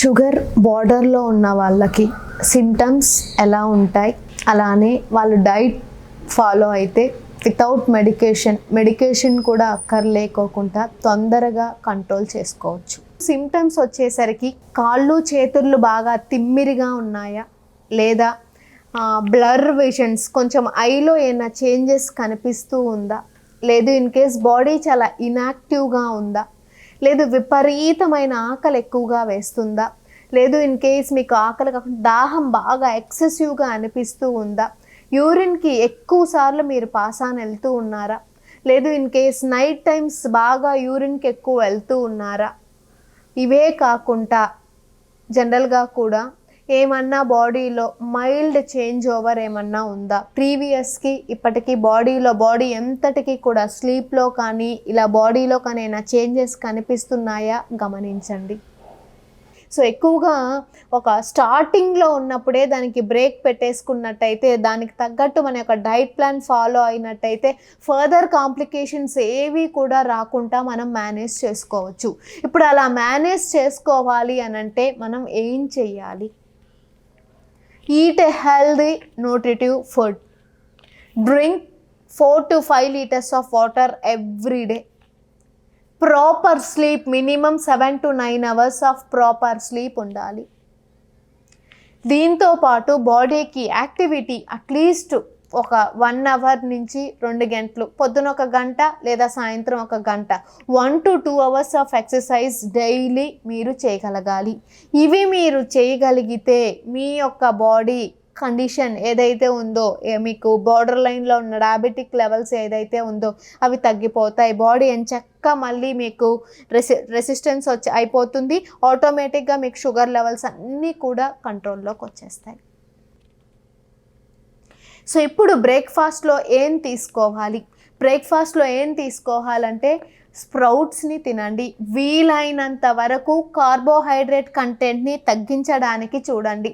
Sugar బార్డర్లో ఉన్న వాళ్ళకి సిమ్టమ్స్ ఎలా ఉంటాయి? అలానే వాళ్ళు డైట్ ఫాలో అయితే వితౌట్ మెడికేషన్ మెడికేషన్ కూడా అక్కర్లేకోకుండా తొందరగా కంట్రోల్ చేసుకోవచ్చు. సిమ్టమ్స్ వచ్చేసరికి కాళ్ళు చేతులు బాగా తిమ్మిరిగా ఉన్నాయా? లేదా బ్లర్ విజన్స్ కొంచెం ఐలో ఏమైనా చేంజెస్ కనిపిస్తూ ఉందా? లేదు ఇన్ కేస్ బాడీ చాలా ఇనాక్టివ్గా ఉందా? లేదు విపరీతమైన ఆకలి ఎక్కువగా వేస్తుందా? లేదు ఇన్ కేస్ మీకు ఆకలి కాకుండా దాహం బాగా ఎక్సెసివ్గా అనిపిస్తూ ఉందా? యూరిన్కి ఎక్కువ సార్లు మీరు పాసాన్ వెళ్తూ ఉన్నారా? లేదు ఇన్ కేస్ నైట్ టైమ్స్ బాగా యూరిన్కి ఎక్కువ వెళ్తూ ఉన్నారా? ఇవే కాకుండా జనరల్గా కూడా ఏమన్నా బాడీలో మైల్డ్ చేంజ్ ఓవర్ ఏమన్నా ఉందా? ప్రీవియస్కి ఇప్పటికీ బాడీలో బాడీ ఎంతటికి కూడా స్లీప్లో కానీ ఇలా బాడీలో కానీ ఏమైనా చేంజెస్ కనిపిస్తున్నాయా? గమనించండి. సో ఎక్కువగా ఒక స్టార్టింగ్లో ఉన్నప్పుడే దానికి బ్రేక్ పెట్టేసుకున్నట్టయితే దానికి తగ్గట్టు మన యొక్క డైట్ ప్లాన్ ఫాలో అయినట్టయితే ఫర్దర్ కాంప్లికేషన్స్ ఏవి కూడా రాకుండా మనం మేనేజ్ చేసుకోవచ్చు. ఇప్పుడు అలా మేనేజ్ చేసుకోవాలి అనంటే మనం ఏం చెయ్యాలి eat a healthy nutritive food drink four to five litres of water every day proper sleep minimum seven to nine hours of proper sleep ఉండాలి. దీంతో పాటు బాడీకి యాక్టివిటీ అట్లీస్ట్ ఒక వన్ అవర్ నుంచి రెండు గంటలు పొద్దున ఒక గంట లేదా సాయంత్రం ఒక గంట. One to two hours of exercise daily మీరు చేయగలగాలి. ఇవి మీరు చేయగలిగితే మీ యొక్క బాడీ కండిషన్ ఏదైతే ఉందో ఏ- మీకు బార్డర్ లైన్లో ఉన్న డయాబెటిక్ లెవెల్స్ ఏదైతే ఉందో అవి తగ్గిపోతాయి. బాడీ ఎంచక్క మళ్ళీ మీకు రెసి రెసిస్టెన్స్ వచ్చి అయిపోతుంది. ఆటోమేటిక్గా మీకు షుగర్ లెవెల్స్ అన్నీ కూడా కంట్రోల్లోకి వచ్చేస్తాయి. సో ఇప్పుడు బ్రేక్ఫాస్ట్లో ఏం తీసుకోవాలి? బ్రేక్ఫాస్ట్లో ఏం తీసుకోవాలంటే స్ప్రౌట్స్ని తినండి. వీలైనంత వరకు కార్బోహైడ్రేట్ కంటెంట్ని తగ్గించడానికి చూడండి.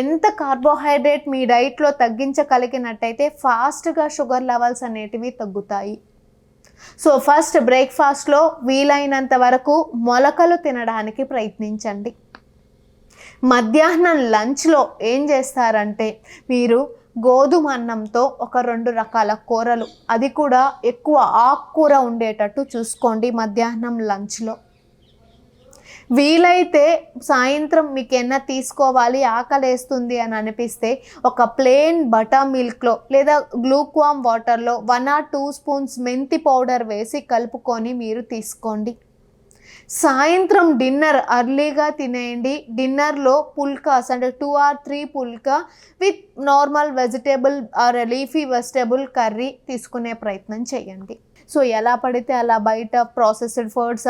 ఎంత కార్బోహైడ్రేట్ మీ డైట్లో తగ్గించగలిగినట్టయితే ఫాస్ట్గా షుగర్ లెవెల్స్ అనేటివి తగ్గుతాయి. సో ఫస్ట్ బ్రేక్ఫాస్ట్లో వీలైనంత వరకు మొలకలు తినడానికి ప్రయత్నించండి. మధ్యాహ్నం లంచ్లో ఏం చేస్తారంటే మీరు గోధుమ అన్నంతో ఒక రెండు రకాల కూరలు. అది కూడా ఎక్కువ ఆకుకూర ఉండేటట్టు చూసుకోండి మధ్యాహ్నం లంచ్లో. వీలైతే సాయంత్రం మీకు ఎన్న తీసుకోవాలి ఆకలేస్తుంది అని అనిపిస్తే ఒక ప్లెయిన్ బటర్ మిల్క్లో లేదా గ్లూక్వామ్ వాటర్లో వన్ ఆర్ టూ స్పూన్స్ మెంతి పౌడర్ వేసి కలుపుకొని మీరు తీసుకోండి. సాయంత్రం డిన్నర్ అర్లీగా తినేయండి. డిన్నర్లో పుల్కాస్ అంటే two or three phulka with normal vegetable or leafy vegetable curry తీసుకునే ప్రయత్నం చేయండి. సో ఎలా పడితే అలా బయట ప్రాసెస్డ్ ఫుడ్స్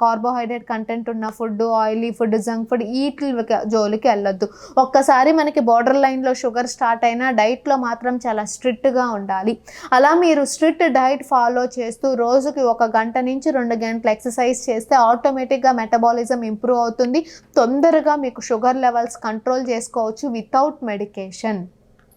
కార్బోహైడ్రేట్ కంటెంట్ ఉన్న food oily food junk food వీటి జోలికి వెళ్ళొద్దు. ఒక్కసారి మనకి బార్డర్ లైన్లో షుగర్ స్టార్ట్ అయినా డైట్లో మాత్రం చాలా స్ట్రిక్ట్గా ఉండాలి. అలా మీరు స్ట్రిక్ట్ డైట్ ఫాలో చేస్తూ రోజుకి ఒక గంట నుంచి రెండు గంటలు ఎక్సర్సైజ్ చేస్తే ఆటోమేటిక్గా మెటబాలిజం ఇంప్రూవ్ అవుతుంది. తొందరగా మీకు షుగర్ లెవెల్స్ కంట్రోల్ చేసుకోవచ్చు వితౌట్ మెడికేషన్